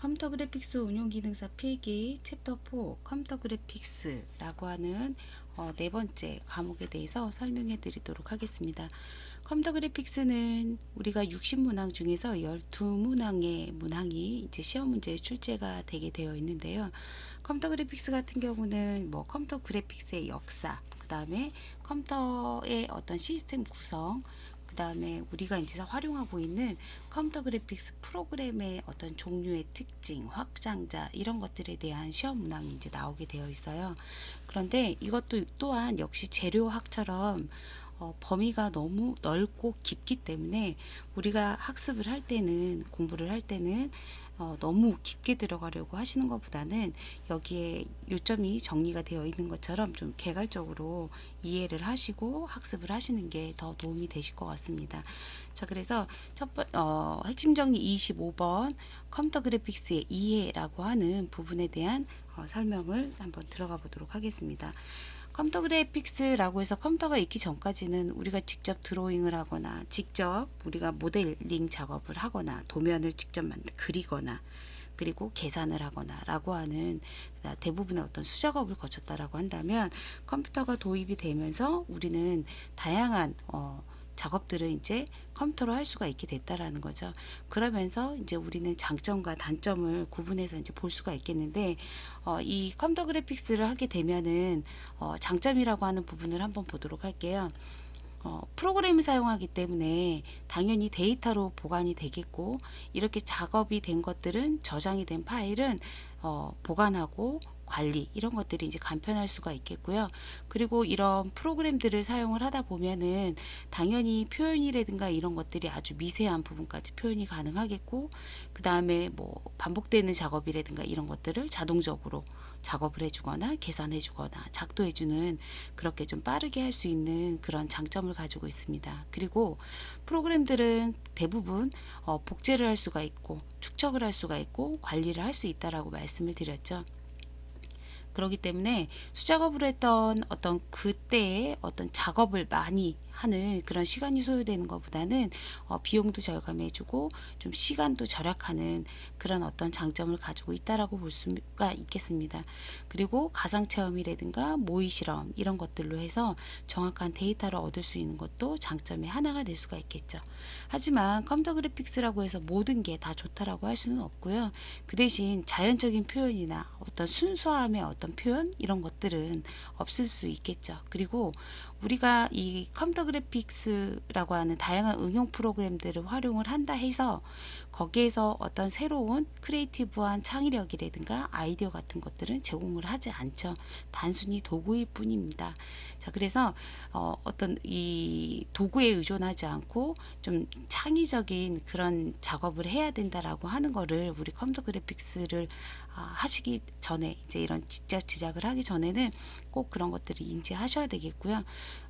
컴퓨터 그래픽스 운용 기능사 필기 챕터 4 컴퓨터 그래픽스라고 하는 어, 네 번째 과목에 대해서 설명해 드리도록 하겠습니다. 컴퓨터 그래픽스는 우리가 60문항 중에서 12문항의 문항이 이제 시험 문제에 출제가 되게 되어 있는데요. 컴퓨터 그래픽스 같은 경우는 뭐 컴퓨터 그래픽스의 역사, 그 다음에 컴퓨터의 어떤 시스템 구성, 그 다음에 우리가 이제 활용하고 있는 컴퓨터 그래픽스 프로그램의 어떤 종류의 특징, 확장자 이런 것들에 대한 시험 문항이 이제 나오게 되어 있어요. 그런데 이것도 또한 역시 재료학처럼 어, 범위가 너무 넓고 깊기 때문에 우리가 학습을 할 때는 공부를 할 때는 어, 너무 깊게 들어가려고 하시는 것보다는 여기에 요점이 정리가 되어 있는 것처럼 좀 개괄적으로 이해를 하시고 학습을 하시는 게 더 도움이 되실 것 같습니다. 자, 그래서 첫 번, 어, 핵심 정리 25번 컴퓨터 그래픽스의 이해라고 하는 부분에 대한 어, 설명을 한번 들어가 보도록 하겠습니다. 컴퓨터 그래픽스라고 해서 컴퓨터가 있기 전까지는 우리가 직접 드로잉을 하거나 직접 우리가 모델링 작업을 하거나 도면을 직접 만들 그리거나 그리고 계산을 하거나 라고 하는 대부분의 어떤 수작업을 거쳤다라고 한다면 컴퓨터가 도입이 되면서 우리는 다양한 어, 작업들을 이제 컴퓨터로 할 수가 있게 됐다라는 거죠. 그러면서 이제 우리는 장점과 단점을 구분해서 이제 볼 수가 있겠는데 어, 이 컴퓨터 그래픽스를 하게 되면은 어, 장점이라고 하는 부분을 한번 보도록 할게요. 어, 프로그램을 사용하기 때문에 당연히 데이터로 보관이 되겠고 이렇게 작업이 된 것들은 저장이 된 파일은 어, 보관하고 관리 이런 것들이 이제 간편할 수가 있겠고요. 그리고 이런 프로그램들을 사용을 하다 보면은 당연히 표현이라든가 이런 것들이 아주 미세한 부분까지 표현이 가능하겠고 그 다음에 뭐 반복되는 작업이라든가 이런 것들을 자동적으로 작업을 해주거나 계산해주거나 작도해주는 그렇게 좀 빠르게 할 수 있는 그런 장점을 가지고 있습니다. 그리고 프로그램들은 대부분 어, 복제를 할 수가 있고 축적을 할 수가 있고 관리를 할 수 있다라고 말씀을 드렸죠. 그렇기 때문에 수작업을 했던 어떤 그때의 어떤 작업을 많이 하는 그런 시간이 소요되는 것보다는 어, 비용도 절감해주고 좀 시간도 절약하는 그런 어떤 장점을 가지고 있다라고 볼 수가 있겠습니다. 그리고 가상 체험이라든가 모의 실험 이런 것들로 해서 정확한 데이터를 얻을 수 있는 것도 장점의 하나가 될 수가 있겠죠. 하지만 컴퓨터 그래픽스라고 해서 모든 게 다 좋다라고 할 수는 없고요. 그 대신 자연적인 표현이나 어떤 순수함의 어떤 표현 이런 것들은 없을 수 있겠죠. 그리고 우리가 이 컴퓨터 그래픽스라고 하는 다양한 응용 프로그램들을 활용을 한다 해서 거기에서 어떤 새로운 크리에이티브한 창의력이라든가 아이디어 같은 것들은 제공을 하지 않죠. 단순히 도구일 뿐입니다. 자, 그래서 어, 어떤 이 도구에 의존하지 않고 좀 창의적인 그런 작업을 해야 된다라고 하는 거를 우리 컴퓨터 그래픽스를 아, 하시기 전에 이제 이런 직접 제작을 하기 전에는 꼭 그런 것들을 인지하셔야 되겠고요.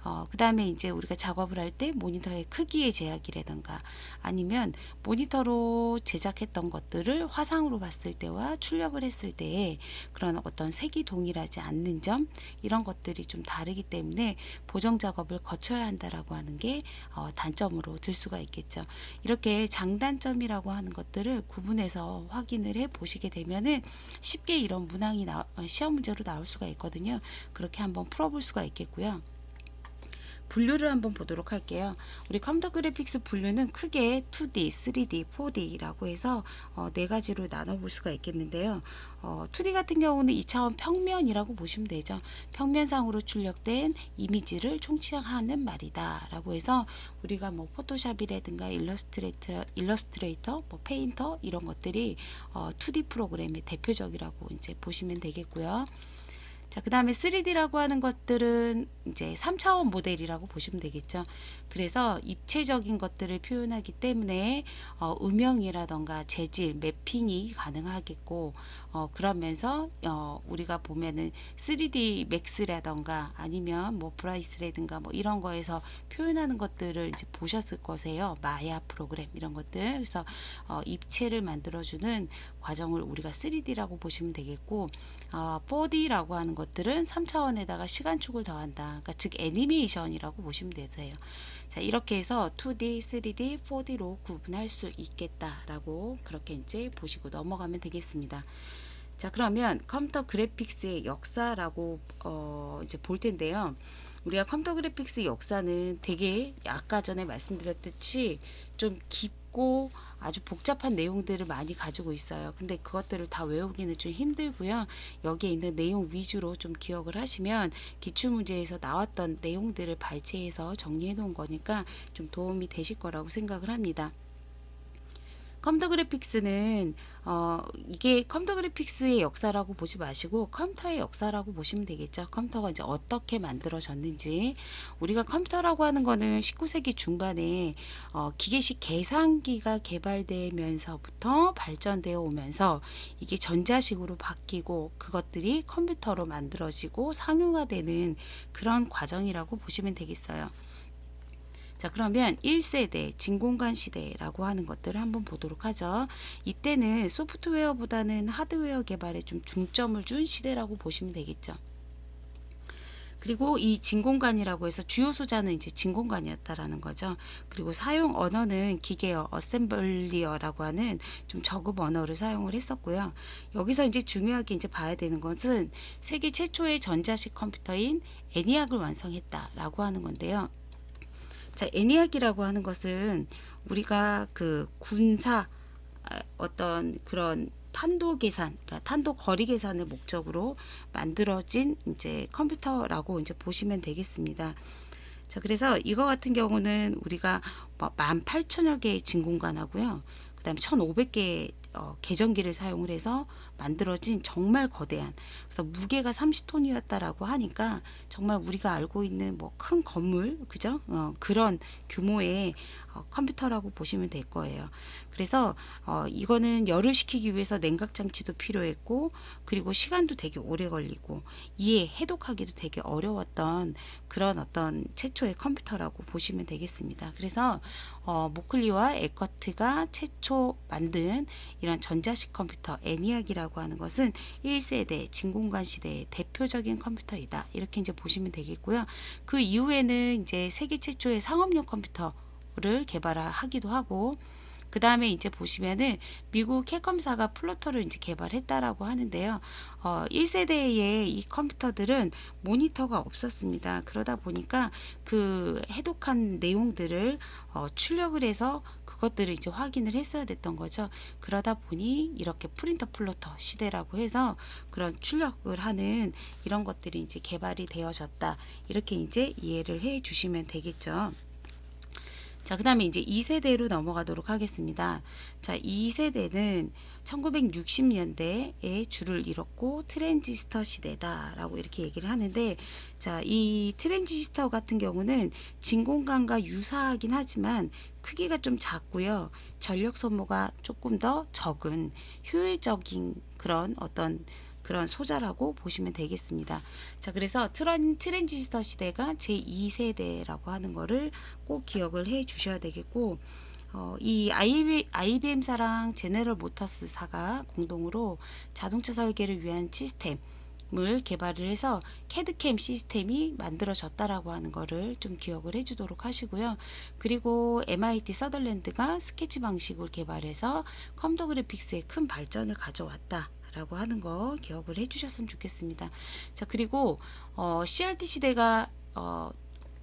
어, 그 다음에 이제 우리가 작업을 할 때 모니터의 크기의 제약이라든가 아니면 모니터로 제작했던 것들을 화상으로 봤을 때와 출력을 했을 때의 그런 어떤 색이 동일하지 않는 점 이런 것들이 좀 다르기 때문에 보정 작업을 거쳐야 한다라고 하는 게 어, 단점으로 들 수가 있겠죠. 이렇게 장단점이라고 하는 것들을 구분해서 확인을 해 보시게 되면은 쉽게 이런 문항이 나, 어, 시험 문제로 나올 수가 있거든요. 그렇게 한번 풀어볼 수가 있겠고요. 분류를 한번 보도록 할게요. 우리 컴퓨터 그래픽스 분류는 크게 2D, 3D, 4D라고 해서 어, 네 가지로 나눠볼 수가 있겠는데요. 어, 2D 같은 경우는 2차원 평면이라고 보시면 되죠. 평면상으로 출력된 이미지를 총칭하는 말이다. 라고 해서 우리가 뭐 포토샵이라든가 일러스트레이터, 일러스트레이터, 뭐 페인터 이런 것들이 어, 2D 프로그램의 대표적이라고 이제 보시면 되겠고요. 자, 그 다음에 3D라고 하는 것들은 이제 3차원 모델이라고 보시면 되겠죠. 그래서 입체적인 것들을 표현하기 때문에 어, 음영이라던가 재질, 매핑이 가능하겠고, 어, 그러면서 어, 우리가 보면은 3D 맥스라던가 아니면 뭐 브라이스라든가 뭐 이런 거에서 표현하는 것들을 이제 보셨을 거세요. 마야 프로그램 이런 것들. 그래서 어, 입체를 만들어주는 과정을 우리가 3D라고 보시면 되겠고, 어, 4D라고 하는 것들은 3차원에다가 시간축을 더한다. 그러니까 즉 애니메이션이라고 보시면 되세요. 자, 이렇게 해서 2D, 3D, 4D로 구분할 수 있겠다라고 그렇게 이제 보시고 넘어가면 되겠습니다. 자, 그러면 컴퓨터 그래픽스의 역사라고 어, 이제 볼 텐데요. 우리가 컴퓨터 그래픽스 역사는 되게 아까 전에 말씀드렸듯이 좀 깊고 아주 복잡한 내용들을 많이 가지고 있어요. 근데 그것들을 다 외우기는 좀 힘들고요. 여기에 있는 내용 위주로 좀 기억을 하시면 기출문제에서 나왔던 내용들을 발췌해서 정리해 놓은 거니까 좀 도움이 되실 거라고 생각을 합니다. 컴퓨터 그래픽스는 어 이게 컴퓨터 그래픽스의 역사라고 보지 마시고 컴퓨터의 역사라고 보시면 되겠죠. 컴퓨터가 이제 어떻게 만들어졌는지 우리가 컴퓨터라고 하는 거는 19세기 중반에 어 기계식 계산기가 개발되면서부터 발전되어 오면서 이게 전자식으로 바뀌고 그것들이 컴퓨터로 만들어지고 상용화되는 그런 과정이라고 보시면 되겠어요. 자, 그러면 1세대 진공관 시대라고 하는 것들을 한번 보도록 하죠. 이때는 소프트웨어보다는 하드웨어 개발에 좀 중점을 준 시대라고 보시면 되겠죠. 그리고 이 진공관이라고 해서 주요 소자는 이제 진공관이었다라는 거죠. 그리고 사용 언어는 기계어, 어셈블리어라고 하는 좀 저급 언어를 사용을 했었고요. 여기서 이제 중요하게 이제 봐야 되는 것은 세계 최초의 전자식 컴퓨터인 애니악을 완성했다라고 하는 건데요. 자, 애니악이라고 하는 것은 우리가 그 군사 아, 어떤 그런 탄도 계산, 그러니까 탄도 거리 계산을 목적으로 만들어진 이제 컴퓨터라고 이제 보시면 되겠습니다. 자, 그래서 이거 같은 경우는 우리가 뭐 18,000여 개의 진공관하고요. 그다음에 1,500개의 어, 계전기를 사용을 해서 만들어진 정말 거대한 그래서 무게가 30톤이었다라고 하니까 정말 우리가 알고 있는 뭐 큰 건물 그죠 어, 그런 규모의 어, 컴퓨터라고 보시면 될 거예요. 그래서 어, 이거는 열을 식히기 위해서 냉각 장치도 필요했고 그리고 시간도 되게 오래 걸리고 이해 해독하기도 되게 어려웠던 그런 어떤 최초의 컴퓨터라고 보시면 되겠습니다. 그래서 어, 모클리와 에커트가 최초 만든 이런 전자식 컴퓨터 애니악이라고 하는 것은 1세대 진공관 시대의 대표적인 컴퓨터이다. 이렇게 이제 보시면 되겠고요. 그 이후에는 이제 세계 최초의 상업용 컴퓨터를 개발하기도 하고 그 다음에 이제 보시면은 미국 캡컴사가 플로터를 이제 개발했다라고 하는데요. 어, 1세대의 이 컴퓨터들은 모니터가 없었습니다. 그러다 보니까 그 해독한 내용들을 어, 출력을 해서 그것들을 이제 확인을 했어야 됐던 거죠. 그러다 보니 이렇게 프린터 플로터 시대라고 해서 그런 출력을 하는 이런 것들이 이제 개발이 되어졌다. 이렇게 이제 이해를 해 주시면 되겠죠. 자, 그 다음에 이제 2세대로 넘어가도록 하겠습니다. 자, 2세대는 1960년대에 줄을 이뤘고 트랜지스터 시대다라고 이렇게 얘기를 하는데 자, 이 트랜지스터 같은 경우는 진공관과 유사하긴 하지만 크기가 좀 작고요. 전력 소모가 조금 더 적은 효율적인 그런 어떤 그런 소자라고 보시면 되겠습니다. 자, 그래서 트런, 트랜지스터 시대가 제2세대라고 하는 거를 꼭 기억을 해 주셔야 되겠고, 어, 이 IBM사랑 제네럴 모터스사가 공동으로 자동차 설계를 위한 시스템 을 개발을 해서 캐드캠 시스템이 만들어졌다라고 하는 거를 좀 기억을 해주도록 하시고요. 그리고 MIT 서덜랜드가 스케치 방식을 개발해서 컴퓨터 그래픽스에 큰 발전을 가져왔다. 라고 하는 거 기억을 해 주셨으면 좋겠습니다. 자, 그리고 어, CRT 시대가 어,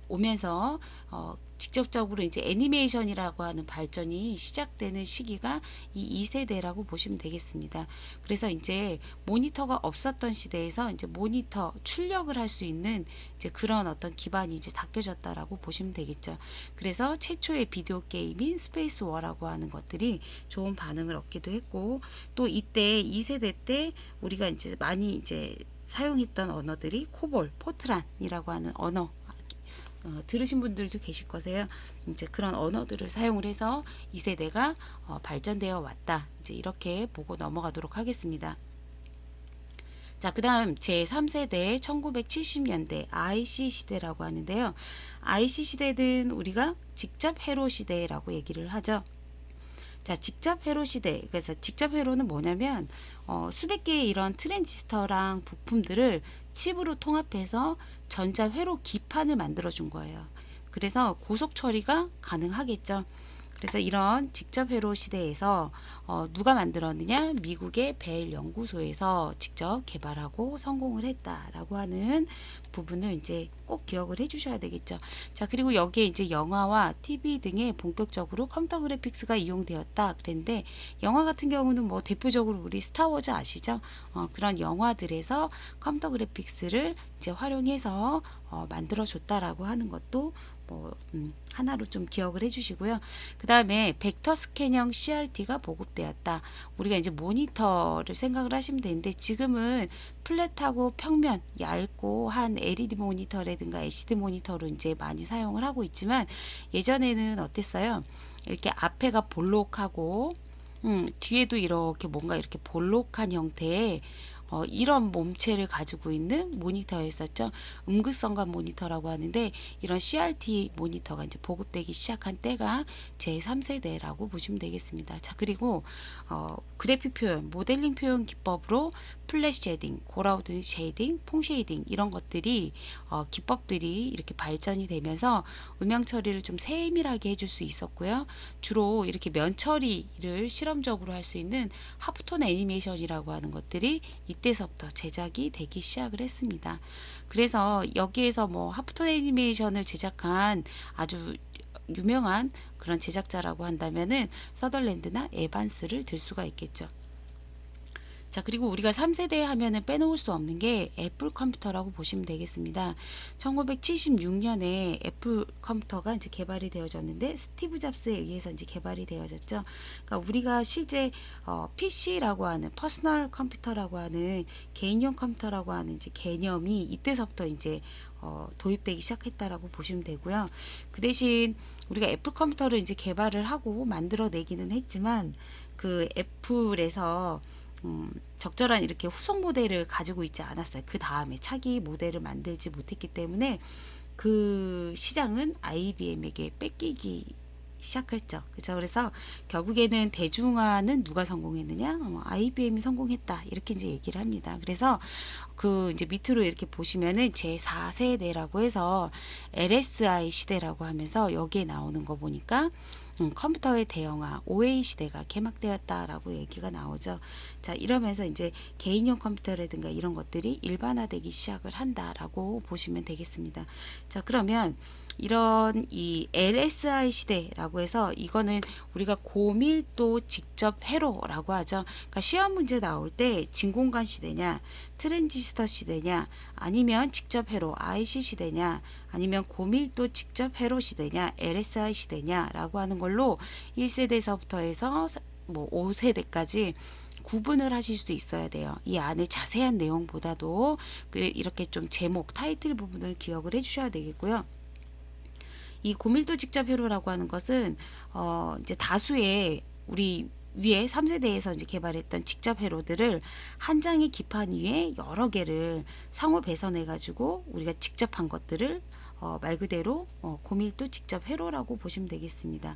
오면서 어, 직접적으로 이제 애니메이션이라고 하는 발전이 시작되는 시기가 이 2세대라고 보시면 되겠습니다. 그래서 이제 모니터가 없었던 시대에서 이제 모니터 출력을 할 수 있는 이제 그런 어떤 기반이 이제 닦여졌다라고 보시면 되겠죠. 그래서 최초의 비디오 게임인 스페이스 워라고 하는 것들이 좋은 반응을 얻기도 했고 또 이때 2세대 때 우리가 이제 많이 이제 사용했던 언어들이 코볼, 포트란이라고 하는 언어 어, 들으신 분들도 계실 거세요. 이제 그런 언어들을 사용을 해서 2세대가 어, 발전되어 왔다. 이제 이렇게 보고 넘어가도록 하겠습니다. 자, 그 다음 제3세대 1970년대 IC 시대라고 하는데요. IC 시대는 우리가 직접 회로 시대라고 얘기를 하죠. 자, 직접 회로 시대. 그래서 직접 회로는 뭐냐면 어, 수백 개의 이런 트랜지스터랑 부품들을 칩으로 통합해서 전자 회로 기판을 만들어 준 거예요. 그래서 고속 처리가 가능하겠죠. 그래서 이런 직접 회로 시대에서 어, 누가 만들었느냐? 미국의 벨 연구소에서 직접 개발하고 성공을 했다라고 하는 부분을 이제 꼭 기억을 해주셔야 되겠죠. 자, 그리고 여기에 이제 영화와 TV 등에 본격적으로 컴퓨터 그래픽스가 이용되었다 그랬는데 영화 같은 경우는 뭐 대표적으로 우리 스타워즈 아시죠? 어, 그런 영화들에서 컴퓨터 그래픽스를 이제 활용해서 어, 만들어줬다라고 하는 것도 뭐 음, 하나로 좀 기억을 해주시고요. 그 다음에 벡터 스캔형 CRT가 보급되었다. 우리가 이제 모니터를 생각을 하시면 되는데 지금은 플랫하고 평면 얇고 한 LED 모니터라든가 LCD 모니터로 이제 많이 사용을 하고 있지만 예전에는 어땠어요? 이렇게 앞에가 볼록하고 음, 뒤에도 이렇게 뭔가 이렇게 볼록한 형태의 어, 이런 몸체를 가지고 있는 모니터였었죠. 음극성관 모니터라고 하는데 이런 CRT 모니터가 이제 보급되기 시작한 때가 제 3세대라고 보시면 되겠습니다. 자, 그리고 어, 그래픽 표현, 모델링 표현 기법으로 플래시 쉐딩, 고라우드 쉐이딩, 퐁 쉐이딩 이런 것들이 어, 기법들이 이렇게 발전이 되면서 음영 처리를 좀 세밀하게 해줄 수 있었고요. 주로 이렇게 면 처리를 실험적으로 할 수 있는 하프톤 애니메이션이라고 하는 것들이 이때서부터 제작이 되기 시작을 했습니다. 그래서 여기에서 뭐 하프톤 애니메이션을 제작한 아주 유명한 그런 제작자라고 한다면은 서덜랜드나 에반스를 들 수가 있겠죠. 자, 그리고 우리가 3세대 하면은 빼놓을 수 없는 게 애플 컴퓨터라고 보시면 되겠습니다. 1976년에 애플 컴퓨터가 이제 개발이 되어졌는데 스티브 잡스에 의해서 이제 개발이 되어졌죠. 그러니까 우리가 실제 어, PC라고 하는 퍼스널 컴퓨터라고 하는 개인용 컴퓨터라고 하는 이제 개념이 이때서부터 이제 어, 도입되기 시작했다라고 보시면 되고요. 그 대신 우리가 애플 컴퓨터를 이제 개발을 하고 만들어내기는 했지만 그 애플에서 음, 적절한 이렇게 후속 모델을 가지고 있지 않았어요. 그 다음에 차기 모델을 만들지 못했기 때문에 그 시장은 IBM에게 뺏기기 시작했죠. 그렇죠. 그래서 결국에는 대중화는 누가 성공했느냐? 어, IBM이 성공했다. 이렇게 이제 얘기를 합니다. 그래서 그 이제 밑으로 이렇게 보시면은 제 4세대라고 해서 LSI 시대라고 하면서 여기에 나오는 거 보니까 음, 컴퓨터의 대형화, OA 시대가 개막되었다라고 얘기가 나오죠. 자, 이러면서 이제 개인용 컴퓨터라든가 이런 것들이 일반화되기 시작을 한다라고 보시면 되겠습니다. 자, 그러면 이런 이 LSI 시대라고 해서 이거는 우리가 고밀도 직접 회로라고 하죠. 그러니까 시험 문제 나올 때 진공관 시대냐, 트랜지스터 시대냐, 아니면 직접 회로 IC 시대냐, 아니면 고밀도 직접 회로 시대냐, LSI 시대냐라고 하는 걸로 1세대에서부터 해서 뭐 5세대까지 구분을 하실 수도 있어야 돼요. 이 안에 자세한 내용보다도 그 이렇게 좀 제목, 타이틀 부분을 기억을 해주셔야 되겠고요. 이 고밀도 직접 회로라고 하는 것은 어 이제 다수의 우리 위에 3세대에서 이제 개발했던 직접 회로들을 한 장의 기판 위에 여러 개를 상호 배선해 가지고 우리가 직접 한 것들을 어, 말 그대로 어, 고밀도 직접 회로라고 보시면 되겠습니다.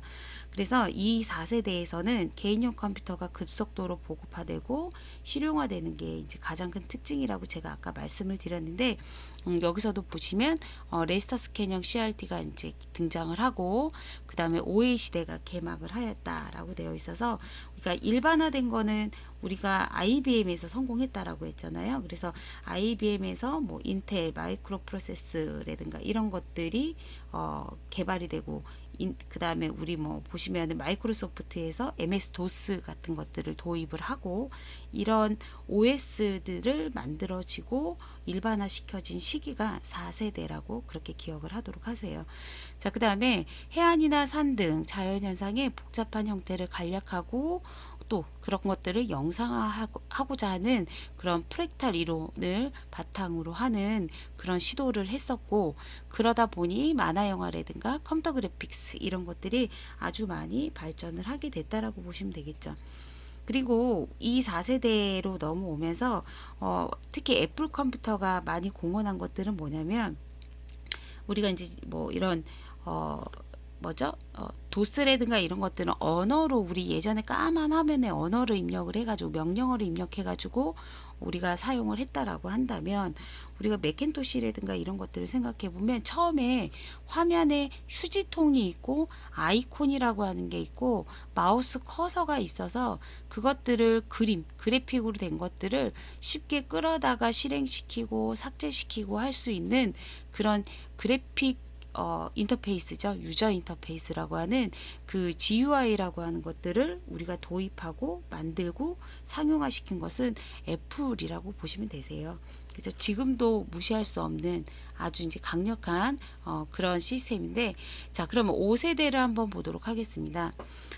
그래서 이 4세대에서는 개인용 컴퓨터가 급속도로 보급화되고 실용화되는 게 이제 가장 큰 특징이라고 제가 아까 말씀을 드렸는데 음, 여기서도 보시면 어, 레스터 스캔형 CRT가 이제 등장을 하고 그 다음에 OA 시대가 개막을 하였다라고 되어 있어서 우리가 일반화된 거는 우리가 IBM에서 성공했다라고 했잖아요. 그래서 IBM에서 뭐 인텔, 마이크로 프로세스라든가 이런 것들이 어, 개발이 되고 그 다음에 우리 뭐 보시면은 마이크로소프트에서 MS 도스 같은 것들을 도입을 하고 이런 OS들을 만들어지고 일반화 시켜진 시기가 4세대라고 그렇게 기억을 하도록 하세요. 자, 그 다음에 해안이나 산 등 자연현상의 복잡한 형태를 간략하고 또 그런 것들을 영상화하고자 하는 그런 프랙탈 이론을 바탕으로 하는 그런 시도를 했었고 그러다 보니 만화 영화라든가 컴퓨터 그래픽스 이런 것들이 아주 많이 발전을 하게 됐다라고 보시면 되겠죠. 그리고 이 4세대로 넘어오면서 어, 특히 애플 컴퓨터가 많이 공헌한 것들은 뭐냐면 우리가 이제 뭐 이런 어, 뭐죠? 어, 도스라든가 이런 것들은 언어로 우리 예전에 까만 화면에 언어를 입력을 해가지고 명령어를 입력해가지고 우리가 사용을 했다라고 한다면 우리가 맥킨토시라든가 이런 것들을 생각해 보면 처음에 화면에 휴지통이 있고 아이콘이라고 하는 게 있고 마우스 커서가 있어서 그것들을 그림, 그래픽으로 된 것들을 쉽게 끌어다가 실행시키고 삭제시키고 할 수 있는 그런 그래픽 어, 인터페이스죠. 유저 인터페이스라고 하는 그 GUI라고 하는 것들을 우리가 도입하고 만들고 상용화 시킨 것은 애플이라고 보시면 되세요. 그죠? 지금도 무시할 수 없는 아주 이제 강력한 어, 그런 시스템인데 자, 그러면 5세대를 한번 보도록 하겠습니다.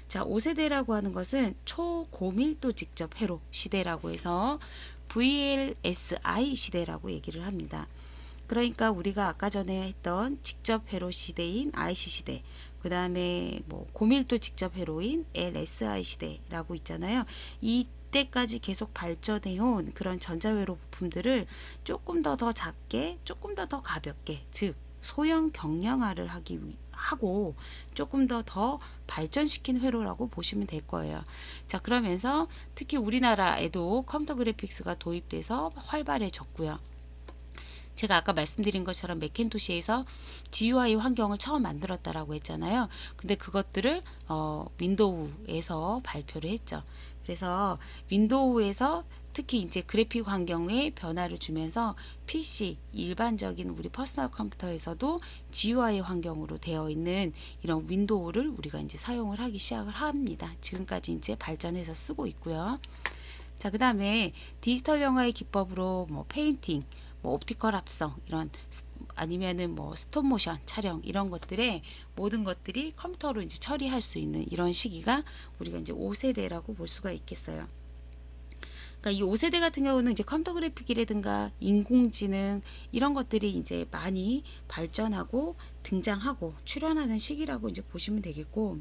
자, 5세대라고 하는 것은 초고밀도 직접 회로 시대라고 해서 VLSI 시대라고 얘기를 합니다. 그러니까 우리가 아까 전에 했던 직접 회로 시대인 IC 시대, 그 다음에 뭐 고밀도 직접 회로인 LSI 시대라고 있잖아요. 이때까지 계속 발전해온 그런 전자회로 부품들을 조금 더 더 작게, 조금 더 더 가볍게, 즉 소형 경량화를 하기 위- 하고 조금 더 더 발전시킨 회로라고 보시면 될 거예요. 자 그러면서 특히 우리나라에도 컴퓨터 그래픽스가 도입돼서 활발해졌고요. 제가 아까 말씀드린 것처럼 맥킨토시에서 GUI 환경을 처음 만들었다라고 했잖아요. 근데 그것들을 어, 윈도우에서 발표를 했죠. 그래서 윈도우에서 특히 이제 그래픽 환경에 변화를 주면서 PC 일반적인 우리 퍼스널 컴퓨터에서도 GUI 환경으로 되어 있는 이런 윈도우를 우리가 이제 사용을 하기 시작을 합니다. 지금까지 이제 발전해서 쓰고 있고요. 자, 그 다음에 디지털 영화의 기법으로 뭐 페인팅, 뭐 옵티컬 합성 이런 스- 아니면은 뭐 스톱 모션 촬영 이런 것들에 모든 것들이 컴퓨터로 이제 처리할 수 있는 이런 시기가 우리가 이제 5세대라고 볼 수가 있겠어요. 그러니까 이 5세대 같은 경우는 이제 컴퓨터 그래픽이라든가 인공지능 이런 것들이 이제 많이 발전하고 등장하고 출현하는 시기라고 이제 보시면 되겠고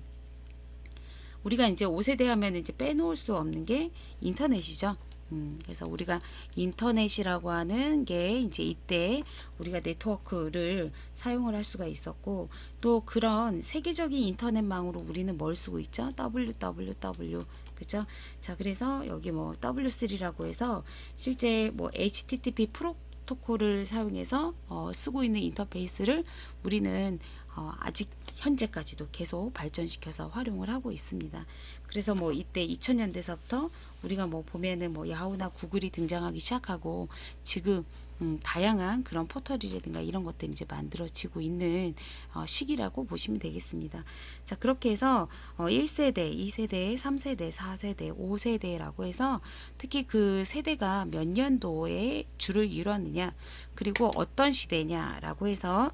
우리가 이제 5세대 하면 이제 빼놓을 수 없는 게 인터넷이죠. 음, 그래서 우리가 인터넷이라고 하는 게 이제 이때 우리가 네트워크를 사용을 할 수가 있었고 또 그런 세계적인 인터넷망으로 우리는 뭘 쓰고 있죠? www 그죠? 자 그래서 여기 뭐 W3라고 해서 실제 뭐 HTTP 프로토콜을 사용해서 어, 쓰고 있는 인터페이스를 우리는 어, 아직 현재까지도 계속 발전시켜서 활용을 하고 있습니다. 그래서 뭐 이때 2000년대서부터 우리가 뭐 보면은 뭐 야후나 구글이 등장하기 시작하고 지금 음, 다양한 그런 포털이라든가 이런 것들이 이제 만들어지고 있는 어, 시기라고 보시면 되겠습니다. 자 그렇게 해서 어, 1세대, 2세대, 3세대, 4세대, 5세대라고 해서 특히 그 세대가 몇 년도에 주를 이뤘느냐 그리고 어떤 시대냐라고 해서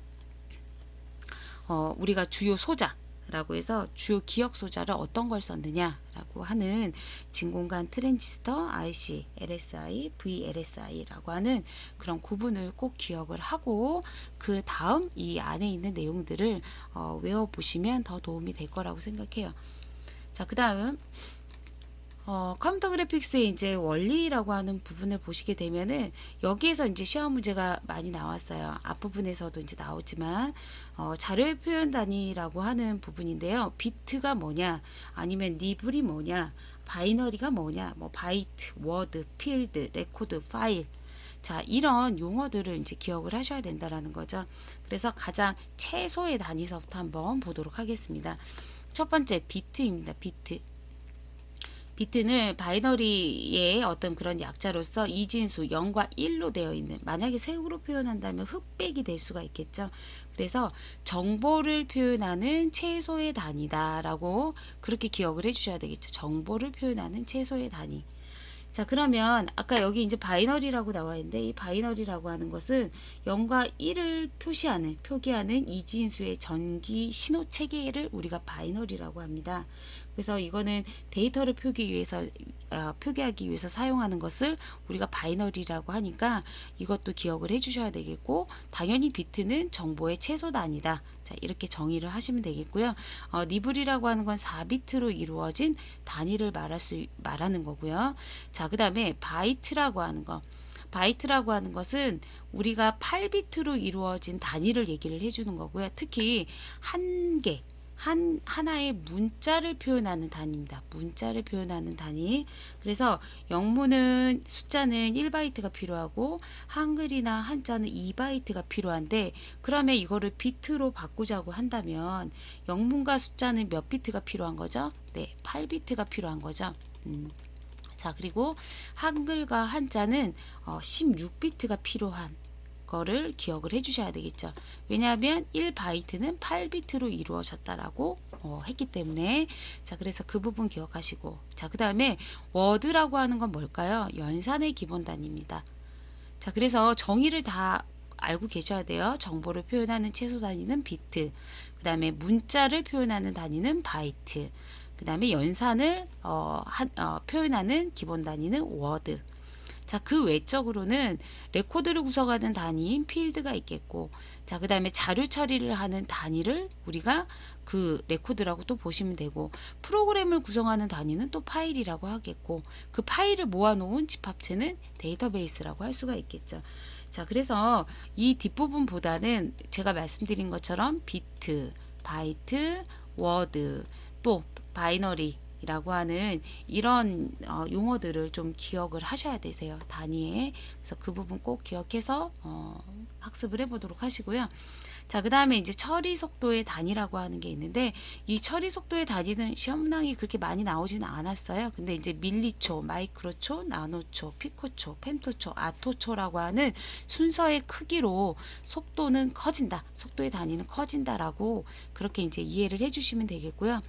어, 우리가 주요 소자 라고 해서 주요 기억 소자를 어떤 걸 썼느냐라고 하는 진공관 트랜지스터, IC, LSI, VLSI라고 하는 그런 구분을 꼭 기억을 하고 그 다음 이 안에 있는 내용들을 어, 외워보시면 더 도움이 될 거라고 생각해요. 자, 그 다음 어, 컴퓨터 그래픽스의 이제 원리라고 하는 부분을 보시게 되면은 여기에서 이제 시험 문제가 많이 나왔어요. 앞부분에서도 이제 나오지만 어, 자료의 표현 단위라고 하는 부분인데요. 비트가 뭐냐, 아니면 니블이 뭐냐, 바이너리가 뭐냐, 뭐 바이트, 워드, 필드, 레코드, 파일. 자, 이런 용어들을 이제 기억을 하셔야 된다라는 거죠. 그래서 가장 최소의 단위서부터 한번 보도록 하겠습니다. 첫 번째 비트입니다. 비트. 비트는 바이너리의 어떤 그런 약자로서 이진수 0과 1로 되어 있는 만약에 세우로 표현한다면 흑백이 될 수가 있겠죠. 그래서 정보를 표현하는 최소의 단위다라고 그렇게 기억을 해주셔야 되겠죠. 정보를 표현하는 최소의 단위. 자 그러면 아까 여기 이제 바이너리라고 나와 있는데 이 바이너리라고 하는 것은 0과 1을 표시하는 표기하는 이진수의 전기 신호 체계를 우리가 바이너리라고 합니다. 그래서 이거는 데이터를 표기 위해서 어, 표기하기 위해서 사용하는 것을 우리가 바이너리라고 하니까 이것도 기억을 해주셔야 되겠고 당연히 비트는 정보의 최소 단위다. 자 이렇게 정의를 하시면 되겠고요. 어, 니블이라고 하는 건 4비트로 이루어진 단위를 말할 수 말하는 거고요. 자 그다음에 바이트라고 하는 거. 바이트라고 하는 것은 우리가 8비트로 이루어진 단위를 얘기를 해주는 거고요. 특히 한 개, 한 하나의 문자를 표현하는 단위입니다. 문자를 표현하는 단위. 그래서 영문은 숫자는 1바이트가 필요하고 한글이나 한자는 2바이트가 필요한데 그러면 이거를 비트로 바꾸자고 한다면 영문과 숫자는 몇 비트가 필요한 거죠? 네, 8비트가 필요한 거죠. 음. 자, 그리고 한글과 한자는 어, 16비트가 필요한 거를 기억을 해주셔야 되겠죠. 왜냐하면 1바이트는 8비트로 이루어졌다라고 어, 했기 때문에 자 그래서 그 부분 기억하시고 자 그 다음에 워드라고 하는 건 뭘까요? 연산의 기본 단위입니다. 자 그래서 정의를 다 알고 계셔야 돼요. 정보를 표현하는 최소 단위는 비트, 그 다음에 문자를 표현하는 단위는 바이트, 그 다음에 연산을 어, 한, 어, 표현하는 기본 단위는 워드. 자, 그 외적으로는 레코드를 구성하는 단위인 필드가 있겠고, 자, 그 다음에 자료 처리를 하는 단위를 우리가 그 레코드라고 또 보시면 되고, 프로그램을 구성하는 단위는 또 파일이라고 하겠고, 그 파일을 모아놓은 집합체는 데이터베이스라고 할 수가 있겠죠. 자, 그래서 이 뒷부분보다는 제가 말씀드린 것처럼 비트, 바이트, 워드, 또 바이너리, 이라고 하는 이런 어, 용어들을 좀 기억을 하셔야 되세요. 단위에. 그래서 그 부분 꼭 기억해서 어, 학습을 해보도록 하시고요. 자, 그 다음에 이제 처리 속도의 단위라고 하는 게 있는데 이 처리 속도의 단위는 시험낭이 그렇게 많이 나오지는 않았어요. 근데 이제 밀리초, 마이크로초, 나노초, 피코초, 펜토초, 아토초라고 하는 순서의 크기로 속도는 커진다. 속도의 단위는 커진다라고 그렇게 이제 이해를 해주시면 되겠고요.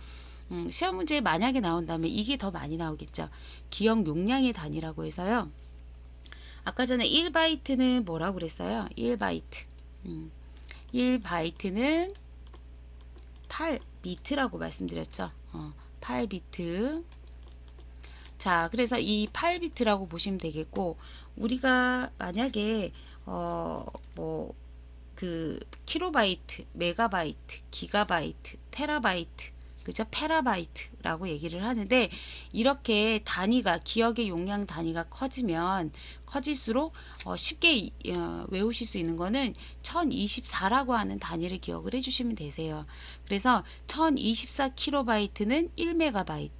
음, 시험 문제에 만약에 나온다면 이게 더 많이 나오겠죠. 기억 용량의 단위라고 해서요. 아까 전에 1바이트는 뭐라고 그랬어요? 1바이트. 음, 1바이트는 8비트라고 말씀드렸죠. 어, 8비트. 자, 그래서 이 8비트라고 보시면 되겠고, 우리가 만약에, 어, 뭐, 그, 킬로바이트, 메가바이트, 기가바이트, 테라바이트, 그죠? 페라바이트라고 얘기를 하는데 이렇게 단위가 기억의 용량 단위가 커지면 커질수록 어, 쉽게 어, 외우실 수 있는 거는 1024라고 하는 단위를 기억을 해 주시면 되세요. 그래서 1024킬로바이트는 1메가바이트,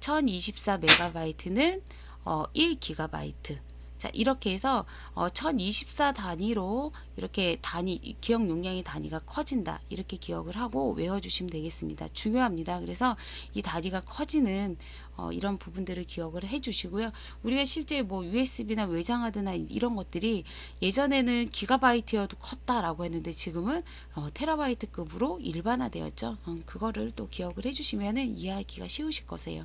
1024메가바이트는 어, 1기가바이트. 자, 이렇게 해서 어, 1024 단위로 이렇게 단위 기억 용량의 단위가 커진다. 이렇게 기억을 하고 외워 주시면 되겠습니다. 중요합니다. 그래서 이 단위가 커지는 어, 이런 부분들을 기억을 해 주시고요. 우리가 실제 뭐 USB나 외장하드나 이런 것들이 예전에는 기가바이트여도 컸다라고 했는데 지금은 어, 테라바이트급으로 일반화되었죠. 음, 그거를 또 기억을 해 주시면은 이해하기가 쉬우실 거세요.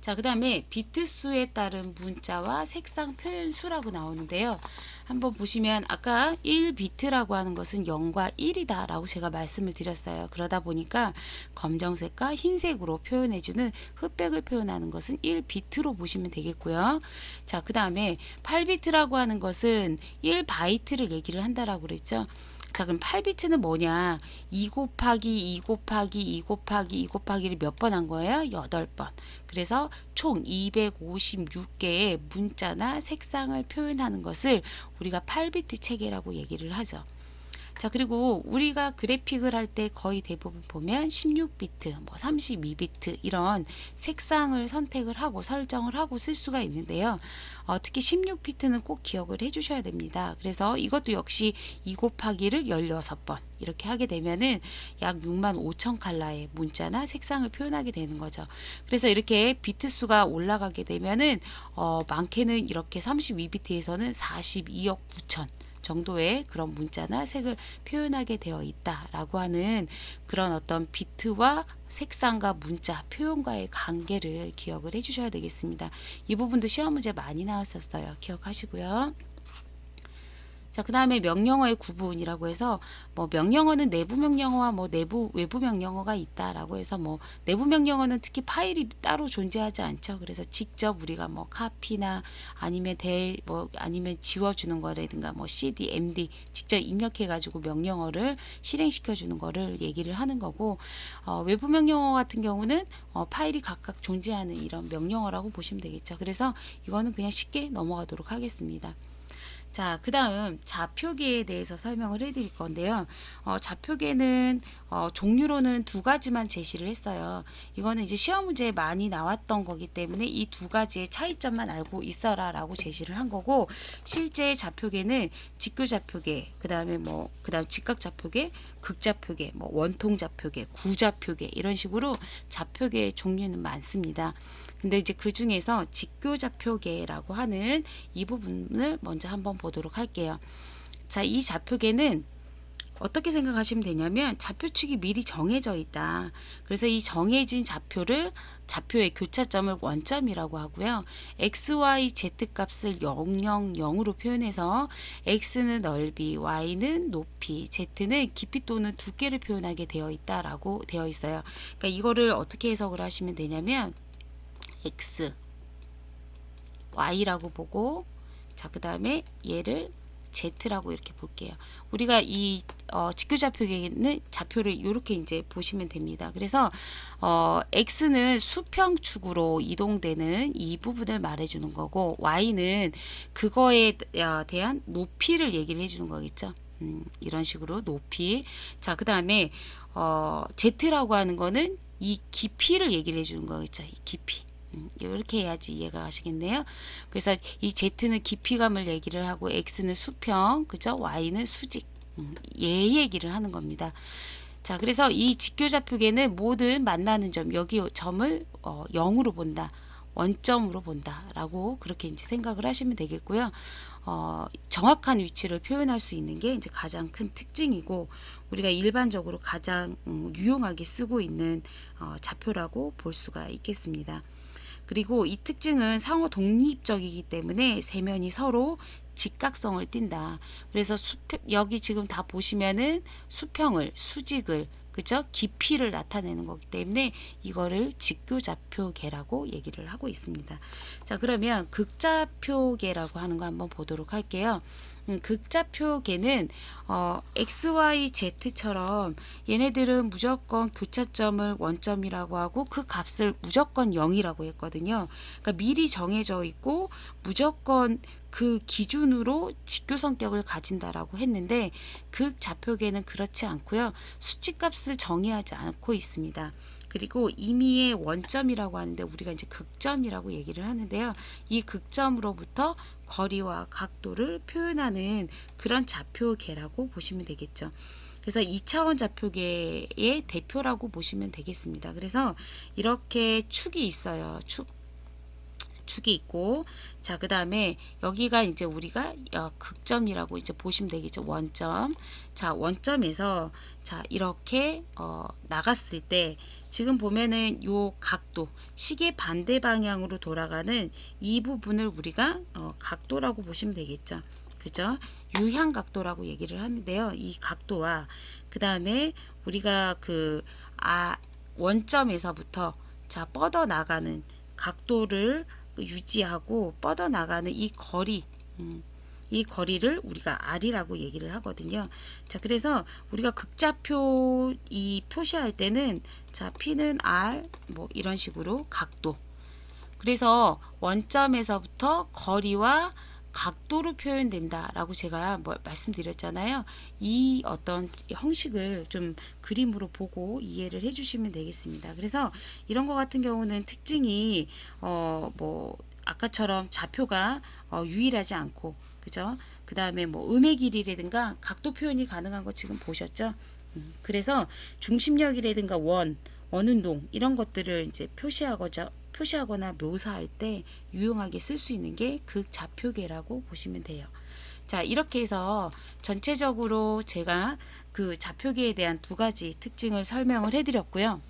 자, 그 다음에 비트 수에 따른 문자와 색상 표현 수라고 나오는데요. 한번 보시면 아까 1비트라고 하는 것은 0과 1이다 라고 제가 말씀을 드렸어요. 그러다 보니까 검정색과 흰색으로 표현해주는 흑백을 표현하는 것은 1비트로 보시면 되겠고요. 자, 그 다음에 8비트라고 하는 것은 1바이트를 얘기를 한다라고 그랬죠. 자, 그럼 8비트는 뭐냐? 2 곱하기 2 곱하기 2 곱하기 2 곱하기를 몇 번 한 거예요? 8번. 그래서 총 256개의 문자나 색상을 표현하는 것을 우리가 8비트 체계라고 얘기를 하죠. 자, 그리고 우리가 그래픽을 할 때 거의 대부분 보면 16비트, 뭐 32비트 이런 색상을 선택을 하고 설정을 하고 쓸 수가 있는데요. 어, 특히 16비트는 꼭 기억을 해 주셔야 됩니다. 그래서 이것도 역시 2 곱하기를 16번 이렇게 하게 되면은 약 6만 5천 칼라의 문자나 색상을 표현하게 되는 거죠. 그래서 이렇게 비트 수가 올라가게 되면은 어, 많게는 이렇게 32비트에서는 42억 9천 정도의 그런 문자나 색을 표현하게 되어 있다라고 하는 그런 어떤 비트와 색상과 문자 표현과의 관계를 기억을 해주셔야 되겠습니다. 이 부분도 시험 문제 많이 나왔었어요. 기억하시고요. 자, 그 다음에 명령어의 구분이라고 해서 뭐 명령어는 내부 명령어와 뭐 내부 외부 명령어가 있다라고 해서 뭐 내부 명령어는 특히 파일이 따로 존재하지 않죠. 그래서 직접 우리가 뭐 카피나 아니면 델 뭐 아니면 지워주는 거라든가 뭐 cd, md 직접 입력해 가지고 명령어를 실행시켜 주는 거를 얘기를 하는 거고 어, 외부 명령어 같은 경우는 어, 파일이 각각 존재하는 이런 명령어라고 보시면 되겠죠. 그래서 이거는 그냥 쉽게 넘어가도록 하겠습니다. 자, 그 다음 좌표계에 대해서 설명을 해드릴 건데요. 어, 좌표계는 어, 종류로는 두 가지만 제시를 했어요. 이거는 이제 시험 문제에 많이 나왔던 거기 때문에 이 두 가지의 차이점만 알고 있어라 라고 제시를 한 거고 실제 좌표계는 직교 좌표계, 그 다음에 뭐, 그 다음 직각 좌표계, 극좌표계, 뭐 원통 좌표계, 구좌표계 이런 식으로 좌표계의 종류는 많습니다. 근데 이제 그 중에서 직교 좌표계라고 하는 이 부분을 먼저 한번 보도록 할게요. 자, 이 좌표계는 어떻게 생각하시면 되냐면 좌표축이 미리 정해져 있다. 그래서 이 정해진 좌표를 좌표의 교차점을 원점이라고 하고요. x, y, z 값을 0, 0, 0으로 표현해서 x는 넓이, y는 높이, z는 깊이 또는 두께를 표현하게 되어 있다라고 되어 있어요. 그러니까 이거를 어떻게 해석을 하시면 되냐면 x, y라고 보고 자, 그 다음에 얘를 z라고 이렇게 볼게요. 우리가 이 어, 직교 좌표계는 좌표를 이렇게 이제 보시면 됩니다. 그래서 어, x는 수평축으로 이동되는 이 부분을 말해주는 거고 y는 그거에 어, 대한 높이를 얘기를 해주는 거겠죠. 음, 이런 식으로 높이. 자, 그 다음에 어, z라고 하는 거는 이 깊이를 얘기를 해주는 거겠죠. 이 깊이. 음, 이렇게 해야지 이해가 가시겠네요. 그래서 이 Z는 깊이감을 얘기를 하고 X는 수평, 그죠? Y는 수직. 음, 얘 얘기를 하는 겁니다. 자, 그래서 이 직교좌표계는 모든 만나는 점, 여기 점을 어, 0으로 본다. 원점으로 본다라고 그렇게 이제 생각을 하시면 되겠고요. 어, 정확한 위치를 표현할 수 있는 게 이제 가장 큰 특징이고 우리가 일반적으로 가장 음, 유용하게 쓰고 있는 어, 좌표라고 볼 수가 있겠습니다. 그리고 이 특징은 상호 독립적이기 때문에 세면이 서로 직각성을 띈다. 그래서 수평, 여기 지금 다 보시면은 수평을, 수직을, 그죠? 깊이를 나타내는 거기 때문에 이거를 직교좌표계라고 얘기를 하고 있습니다. 자, 그러면 극좌표계라고 하는 거 한번 보도록 할게요. 음, 극좌표계는 어, x, y, z처럼 얘네들은 무조건 교차점을 원점이라고 하고 그 값을 무조건 0이라고 했거든요. 그러니까 미리 정해져 있고 무조건 그 기준으로 직교 성격을 가진다라고 했는데 극좌표계는 그렇지 않고요. 수치값을 정의하지 않고 있습니다. 그리고 임의의 원점이라고 하는데 우리가 이제 극점이라고 얘기를 하는데요. 이 극점으로부터 거리와 각도를 표현하는 그런 좌표계라고 보시면 되겠죠. 그래서 2차원 좌표계의 대표라고 보시면 되겠습니다. 그래서 이렇게 축이 있어요. 축. 축이 있고 자 그 다음에 여기가 이제 우리가 어, 극점이라고 이제 보시면 되겠죠 원점. 자 원점에서 자 이렇게 어, 나갔을 때 지금 보면은 요 각도 시계 반대 방향으로 돌아가는 이 부분을 우리가 어, 각도라고 보시면 되겠죠. 그죠? 유향 각도라고 얘기를 하는데요 이 각도와. 그 다음에 우리가 그 아 원점에서부터 자 뻗어 나가는 각도를 유지하고 뻗어나가는 이 거리 음, 이 거리를 우리가 R이라고 얘기를 하거든요. 자, 그래서 우리가 극좌표 이 표시할 때는 자, P는 R 뭐 이런 식으로 각도. 그래서 원점에서부터 거리와 각도로 표현된다라고 제가 뭐 말씀드렸잖아요. 이 어떤 형식을 좀 그림으로 보고 이해를 해주시면 되겠습니다. 그래서 이런 것 같은 경우는 특징이 어 뭐 아까처럼 좌표가 어 유일하지 않고 그죠? 그 다음에 뭐 음의 길이라든가 각도 표현이 가능한 거 지금 보셨죠? 음, 그래서 중심력이라든가 원, 원운동 이런 것들을 이제 표시하고자 표시하거나 묘사할 때 유용하게 쓸 수 있는 게 극좌표계라고 보시면 돼요. 자, 이렇게 해서 전체적으로 제가 그 좌표계에 대한 두 가지 특징을 설명을 해드렸고요.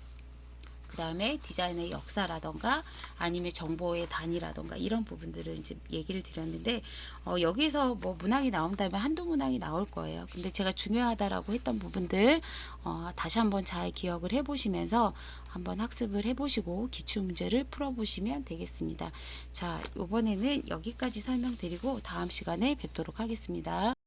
그 다음에 디자인의 역사라던가 아니면 정보의 단위라던가 이런 부분들을 이제 얘기를 드렸는데 어, 여기서 뭐 문항이 나온다면 한두 문항이 나올 거예요. 근데 제가 중요하다라고 했던 부분들 어, 다시 한번 잘 기억을 해보시면서 한번 학습을 해보시고 기출 문제를 풀어보시면 되겠습니다. 자, 이번에는 여기까지 설명드리고 다음 시간에 뵙도록 하겠습니다.